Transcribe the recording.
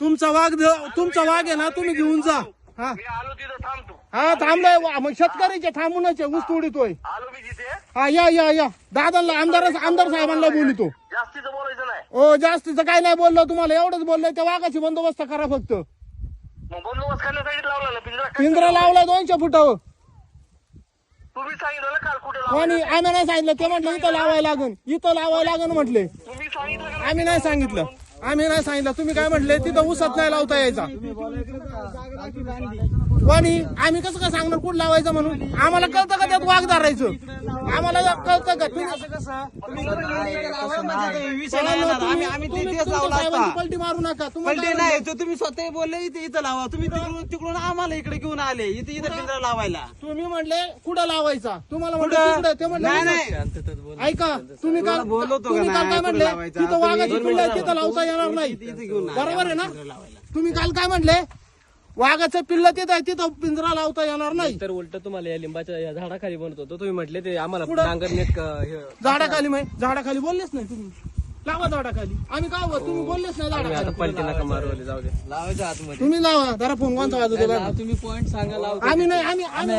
तुमचा वाघ तुमचा वाघ आहे ना तुम्ही घेऊन जा. हा. मी आलो तिथं थांबतो. हा थांबलाय वा- मग शेतकऱ्याचे थांबूनच आहे, ऊस तोडीतोय. आलो मी जिथे. हा या या या. दादाला आमदार आमदार साहेबांना बोलितो. जास्तीचं बोलायचं नाही. ओ जास्तीचं काय नाही बोललो तुम्हाला एवढंच बोललोय त्या वाघाची बंदोबस्त करा फक्त. मग बंदोबस्त करण्यासाठी लावला ना पिंजरा काय पिंजरा लावलाय दोनशे फुटावर तुम्ही सांगितलं ना काल कुठे लावला आणि आम्ही नाही सांगितलं ते म्हटलं इथं लावायला लागन इथं लावायला लागन म्हटले. तुम्ही सांगितलं का आम्ही नाही? सांगितलं. आम्ही नाही सांगितलं. तुम्ही काय म्हटले? तिथं ऊसात नाही लावता यायचा. कोणी आम्ही कसं काय सांगणार? कुठं लावायचं म्हणून? आम्हाला कळतं का त्यात वाघ धरायचं? आम्हाला कळतं का? तुम्ही असता पलटी मारू नका. पलटी काय नाही तुम्ही स्वतः बोलले इथे इथं लावा. तुम्ही तिकडून आम्हाला इकडे घेऊन आले. इथे इथं पिंजरा लावायला. तुम्ही म्हणले कुठं लावायचा? तुम्हाला म्हणलं. ते म्हणले ऐका तुम्ही? काय कुठं म्हणले? लावायचा? तिथं वाघाची मिनिटं तिथं लावता येणार नाही. बरोबर आहे ना. तुम्ही काल काय म्हणले? वाघाचं पिल्ल तिथं आहे, तिथं पिंजरा लावता येणार नाही. तर उलट तुम्हाला या लिंबाच्या या झाडाखाली बनत होतो. तुम्ही म्हटले ते आम्हाला पुढं? डांगर नेट क- हे- झाडाखाली माहिती झाडाखाली बोललेच नाही तुम्ही. लावा झाडाखाली. आम्ही काय होत तुम्ही बोललेच नाही आता झाडाखाली. पलटी नका मारवले जाऊ दे. लावायच्या आतमध्ये. तुम्ही लावा जरा फोन कोणता वाजवतो. तुम्ही पॉईंट सांगा लाव आम्ही नाही आम्ही आम्ही